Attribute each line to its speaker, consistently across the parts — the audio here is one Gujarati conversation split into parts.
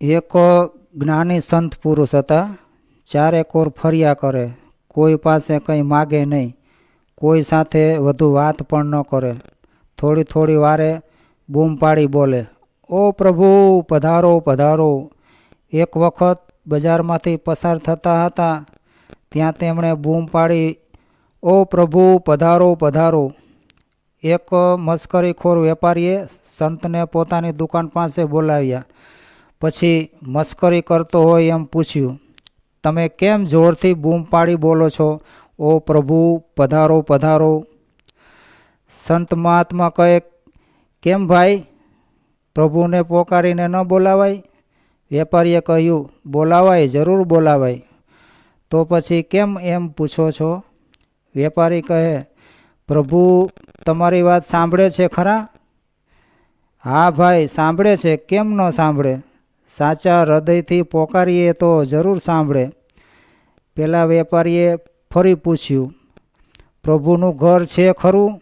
Speaker 1: એક જ્ઞાની સંત પુરુષ હતા. ચારે કોર ફર્યા કરે. કોઈ પાસે કંઈ માગે નહીં. કોઈ સાથે વધુ વાત પણ ન કરે. થોડી થોડી વારે બૂમ પાડી બોલે, ઓ પ્રભુ, પધારો પધારો. એક વખત બજારમાંથી પસાર થતા હતા. ત્યાં તેમણે બૂમ પાડી, ઓ પ્રભુ, પધારો પધારો. એક મસ્કરીખોર વેપારીએ સંતને પોતાની દુકાન પાસે બોલાવ્યા. પછી મસ્કરી કરતો હોય એમ પૂછ્યું, તમે કેમ જોરથી બૂમ પાડી બોલો છો? ઓ પ્રભુ, પધારો પધારો. સંત મહાત્મા કહે, કેમ ભાઈ? પ્રભુને પોકારીને ન બોલાવાય? વેપારીએ કહ્યું, બોલાવાય, જરૂર બોલાવાય. તો પછી કેમ એમ પૂછો છો? વેપારી કહે, પ્રભુ, તમારી વાત સાંભળે છે ખરા? હા ભાઈ, સાંભળે છે, કેમ ન સાંભળે? સાચા હૃદયથી પોકારીએ તો જરૂર સાંભળે. પેલા વેપારીએ ફરી પૂછ્યું, પ્રભુનું ઘર છે ખરું?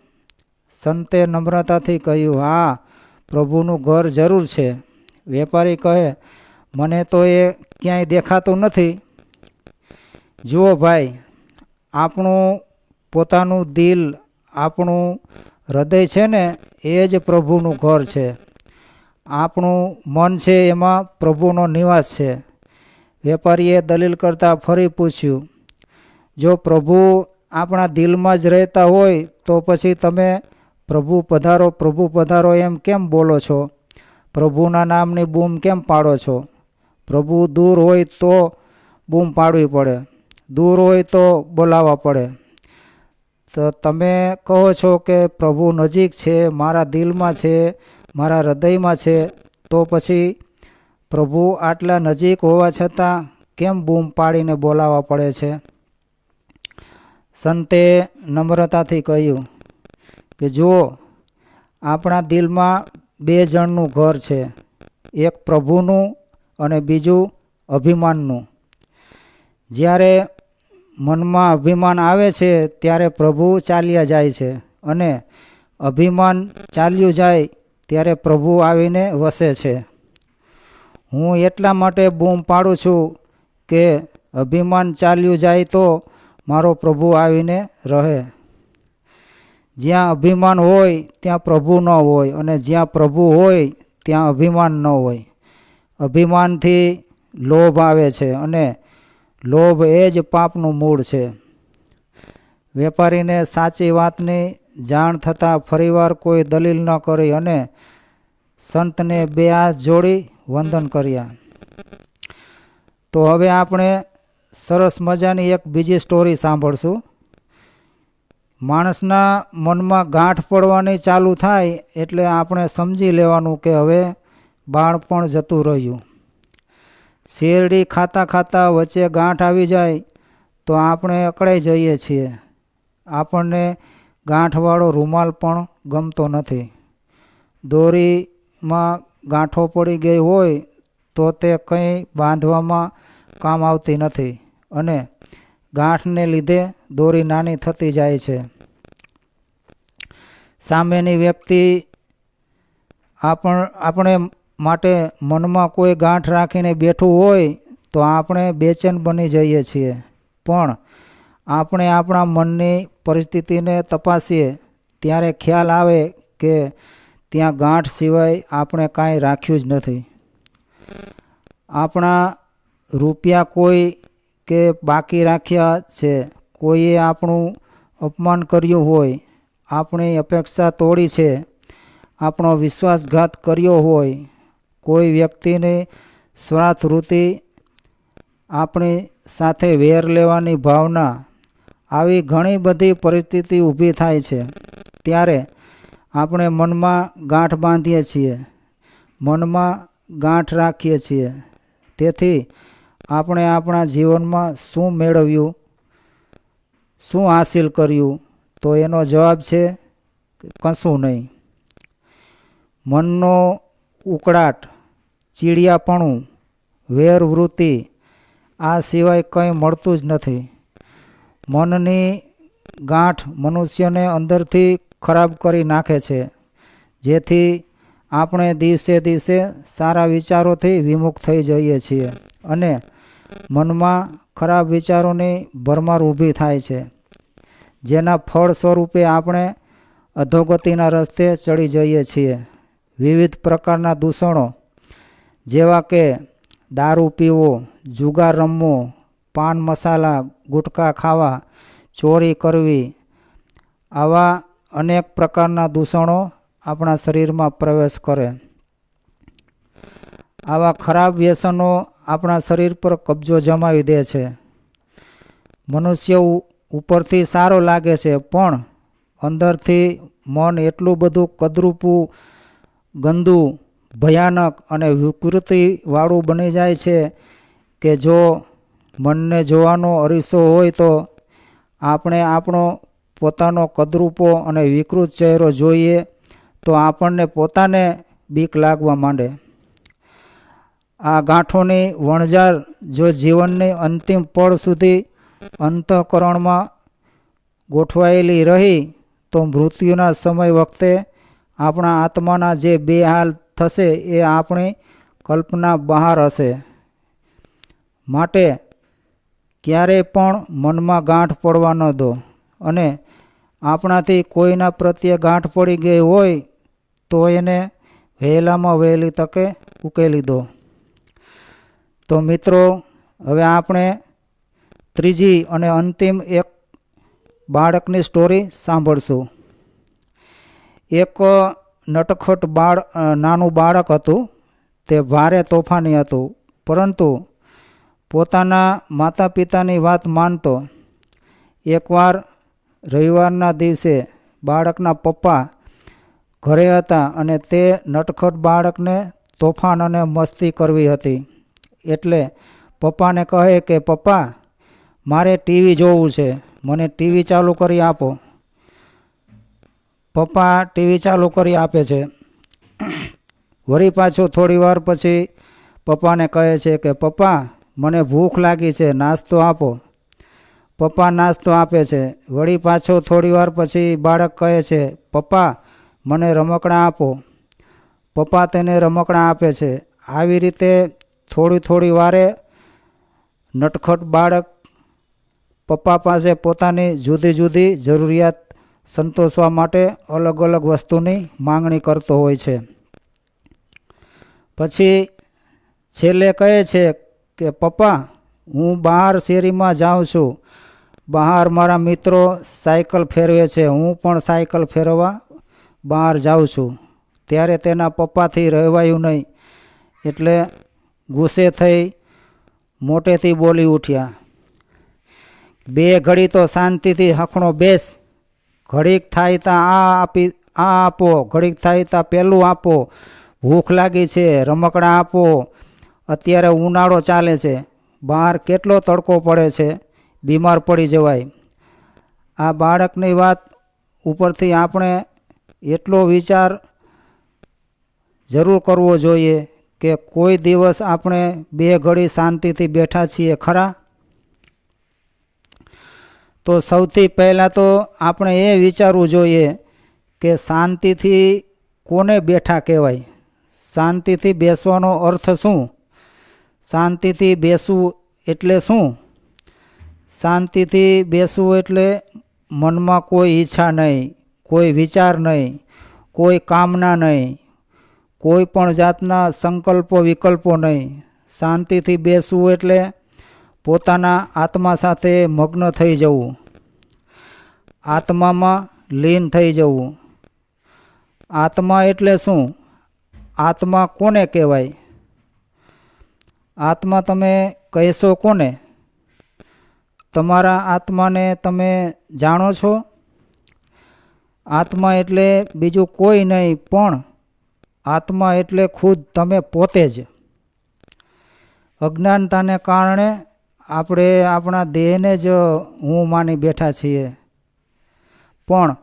Speaker 1: સંતે નમ્રતાથી કહ્યું, હા, પ્રભુનું ઘર જરૂર છે. વેપારી કહે, મને તો એ ક્યાંય દેખાતું નથી. જુઓ ભાઈ, આપણું પોતાનું દિલ, આપણું હૃદય છે ને, એ જ પ્રભુનું ઘર છે. આપણું મન છે એમાં પ્રભુનો નિવાસ છે. વેપારીએ દલીલ કરતાં ફરી પૂછ્યું, જો પ્રભુ આપણા દિલમાં જ રહેતા હોય, તો પછી તમે પ્રભુ પધારો પ્રભુ પધારો એમ કેમ બોલો છો? પ્રભુના નામની બૂમ કેમ પાડો છો? પ્રભુ દૂર હોય તો બૂમ પાડવી પડે, દૂર હોય તો બોલાવવા પડે. તો તમે કહો છો કે પ્રભુ નજીક છે, મારા દિલમાં છે મારા હૃદયમાં છે, તો પછી પ્રભુ આટલા નજીક હોવા છતાં કેમ બૂમ પાડીને બોલાવવા પડે છે? સંતે નમ્રતાથી કહ્યું કે, જુઓ, આપણા દિલમાં બે જણનું ઘર છે, એક પ્રભુનું અને બીજું અભિમાનનું. જ્યારે મનમાં અભિમાન આવે છે, ત્યારે પ્રભુ ચાલ્યા જાય છે અને અભિમાન ચાલ્યું જાય ત્યારે પ્રભુ આવીને વસે છે. હું એટલા માટે બૂમ પાડું છું કે અભિમાન ચાલ્યું જાય તો મારો પ્રભુ આવીને રહે. જ્યાં અભિમાન હોય, ત્યાં પ્રભુ ન હોય અને જ્યાં પ્રભુ હોય, ત્યાં અભિમાન ન હોય. અભિમાનથી લોભ આવે છે અને લોભ એ જ પાપનું મૂળ છે. વેપારીને સાચી વાતની જાણ થતાં ફરીવાર કોઈ દલીલ ન કરી અને સંતને બે હાથ જોડી વંદન કર્યા. તો હવે આપણે સરસ મજાની એક બીજી સ્ટોરી સાંભળશું. માણસના મનમાં ગાંઠ પડવાની ચાલુ થાય એટલે આપણે સમજી લેવાનું કે હવે બાળપણ જતું રહ્યું. શેરડી ખાતા ખાતા વચ્ચે ગાંઠ આવી જાય તો આપણે અકળાઈ જઈએ છીએ. આપણને ગાંઠવાળો રૂમાલ પણ ગમતો નથી. દોરીમાં ગાંઠો પડી ગઈ હોય તો તે કંઈ બાંધવામાં કામ આવતી નથી અને ગાંઠને લીધે દોરી નાની થતી જાય છે. સામેની વ્યક્તિ આપણ, આપણે માટે મનમાં કોઈ ગાંઠ રાખીને બેઠું હોય તો આપણે બેચેન બની જઈએ છીએ. પણ આપણે આપણા મનની પરિસ્થિતિને તપાસીએ, ત્યારે ખ્યાલ આવે કે ત્યાં ગાંઠ સિવાય આપણે કાંઈ રાખ્યું જ નથી. આપણા રૂપિયા કોઈ કે બાકી રાખ્યા છે, કોઈએ આપણું અપમાન કર્યું હોય, આપણી અપેક્ષા તોડી છે, આપણો વિશ્વાસઘાત કર્યો હોય, કોઈ વ્યક્તિની સ્વાર્થ વૃત્તિ આપણી સાથે વેર લેવાની ભાવના આવી ઘણી બધી પરિસ્થિતિ ઊભી થાય છે. ત્યારે આપણે મનમાં ગાંઠ બાંધીએ છીએ. મનમાં ગાંઠ રાખીએ છીએ. તેથી આપણે આપણા જીવનમાં શું મેળવ્યું? શું હાસિલ કર્યું? તો એનો જવાબ છે કશું નહીં. મનનો ઉકળાટ, ચીડિયાપણું, વેરવૃત્તિ આ સિવાય કંઈ મળતું જ નથી. મનની ગાંઠ મનુષ્યને અંદરથી ખરાબ કરી નાખે છે, જેથી આપણે દિવસે દિવસે સારા વિચારોથી વિમુખ થઈ જઈએ છીએ અને મનમાં ખરાબ વિચારોની ભરમાર ઊભી થાય છે. જેના ફળ સ્વરૂપે આપણે અધોગતિના રસ્તે ચડી જઈએ છીએ. વિવિધ પ્રકારના દૂષણો જેવા કે દારૂ પીવો, જુગાર રમવો પાન મસાલા ગુટખા ખાવા, ચોરી કરવી, આવા અનેક પ્રકારના દૂષણો આપણા શરીરમાં પ્રવેશ કરે. આવા ખરાબ વ્યસનો આપણા શરીર પર કબજો જમાવી દે છે. મનુષ્ય ઉપરથી સારો લાગે છે, પણ અંદરથી મન એટલું બધું કદરૂપું, ગંદુ, ભયાનક અને વિકૃતિવાળું બની જાય છે કે જો મનને જોવાનો અરીસો હોય તો આપણે આપણો પોતાનો કદરૂપો અને વિકૃત ચહેરો જોઈએ તો આપણને પોતાને બીક લાગવા માંડે. આ ગાંઠોની વણઝાર જો જીવનની અંતિમ પળ સુધી અંતઃકરણમાં ગોઠવાયેલી રહી તો મૃત્યુના સમય વખતે આપણા આત્માના જે બે હાલ થશે એ આપણી કલ્પના બહાર હશે. માટે ક્યારેય પણ મનમાં ગાંઠ પડવા ન દો. અને આપણાથી કોઈના પ્રત્યે ગાંઠ પડી ગઈ હોય, તો એને વહેલામાં વહેલી તકે ઉકેલી દો. તો મિત્રો, હવે આપણે ત્રીજી અને અંતિમ એક બાળકની સ્ટોરી સાંભળશું. એક નટખટ બાળ નાનું બાળક હતું, તે ભારે તોફાની હતું, પરંતુ પોતાના માતા પિતાની વાત માનતો. એકવાર રવિવારના દિવસે બાળકના પપ્પા ઘરે હતા અને તે નટખટ બાળકને તોફાન અને મસ્તી કરવી હતી. એટલે પપ્પાને કહે કે, પપ્પા, મારે ટીવી જોવું છે. મને ટીવી ચાલુ કરી આપો. પપ્પા ટીવી ચાલુ કરી આપે છે. વળી પાછું થોડી વાર પછી પપ્પાને કહે છે કે, પપ્પા મને ભૂખ લાગી છે, નાસ્તો આપો. પપ્પા નાસ્તો આપે છે. વળી પાછો થોડી વાર પછી બાળક કહે છે, પપ્પા, મને રમકડાં આપો. પપ્પા તેને રમકડાં આપે છે. આવી રીતે થોડી થોડી વારે નટખટ બાળક પપ્પા પાસે પોતાની જુદી જુદી જરૂરિયાત સંતોષવા માટે અલગ અલગ વસ્તુની માંગણી કરતો હોય છે. પછી છેલ્લે કહે છે કે, પપ્પા, હું બહાર શેરીમાં જાઉં છું. બહાર મારા મિત્રો સાયકલ ફેરવે છે. હું પણ સાયકલ ફેરવવા બહાર જાઉં છું. ત્યારે તેના પપ્પાથી રહેવાયું નહીં. એટલે ગુસ્સે થઈ મોટેથી બોલી ઉઠ્યા. બે ઘડી તો શાંતિથી હખણો બેસ. ઘડીક થાય ત્યાં આ આપી, આ આપો. ઘડીક થાય ત્યાં પેલું આપો. ભૂખ લાગી છે. રમકડાં આપો. અત્યારે ઉનાળો ચાલે છે. બહાર કેટલો તડકો પડે છે, બીમાર પડી જવાય. આ બાળકની વાત ઉપરથી આપણે એટલો વિચાર જરૂર કરવો જોઈએ કે કોઈ દિવસ આપણે બે ઘડી શાંતિથી બેઠા છીએ ખરા? તો સૌથી પહેલાં તો આપણે એ વિચારવું જોઈએ કે શાંતિથી કોને બેઠા કહેવાય? શાંતિથી બેસવાનો અર્થ શું? શાંતિથી બેસવું એટલે શું? શાંતિથી બેસવું એટલે મનમાં કોઈ ઈચ્છા નહીં, કોઈ વિચાર નહીં, કોઈ કામના નહીં, કોઈ પણ જાતના સંકલ્પો, વિકલ્પો નહીં. શાંતિથી બેસવું એટલે પોતાના આત્મા સાથે મગ્ન થઈ જવું. આત્મામાં લીન થઈ જવું. આત્મા એટલે શું? આત્મા કોને કહેવાય? આત્મા તમે કહેશો કોને? તમારા આત્માને તમે જાણો છો? આત્મા એટલે બીજું કોઈ નહીં, પણ આત્મા એટલે ખુદ તમે પોતે જ. અજ્ઞાનતાને કારણે આપણે આપણા દેહને જ હું માની બેઠા છીએ. પણ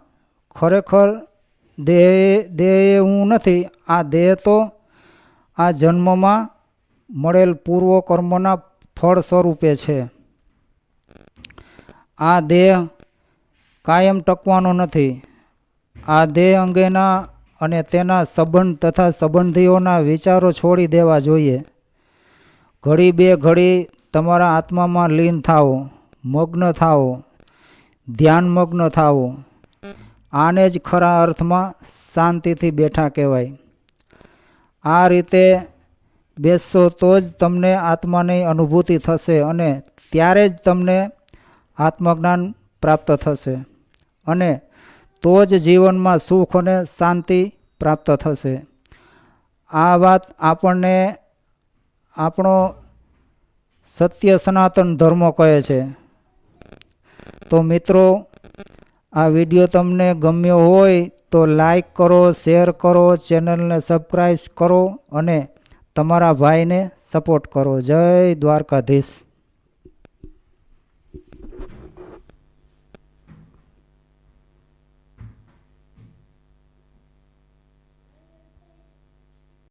Speaker 1: ખરેખર દેહ દેહ હું નથી, આ દેહ તો આ જન્મમાં મળેલ પૂર્વ કર્મના ફળ સ્વરૂપે છે. આ દેહ કાયમ ટકવાનો નથી. આ દેહ અંગેના અને તેના સંબંધ તથા સંબંધીઓના વિચારો છોડી દેવા જોઈએ. ઘડી બે ઘડી તમારા આત્મામાં લીન થાઓ, મગ્ન થાઓ ધ્યાનમગ્ન થાઓ. આને જ ખરા અર્થમાં શાંતિથી બેઠા કહેવાય. આ રીતે બેસશો તો જ તમને આત્માની અનુભૂતિ થશે અને ત્યારે જ તમને આત્મજ્ઞાન પ્રાપ્ત થશે અને તો જ જીવનમાં સુખ અને શાંતિ પ્રાપ્ત થશે. આ વાત આપણને આપણો સત્ય સનાતન ધર્મ કહે છે. તો મિત્રો, આ વીડિયો તમને ગમ્યો હોય તો લાઈક કરો, શેર કરો, ચેનલને સબસ્ક્રાઈબ કરો અને તમારા ભાઈને સપોર્ટ કરો. જય દ્વારકાધીશ.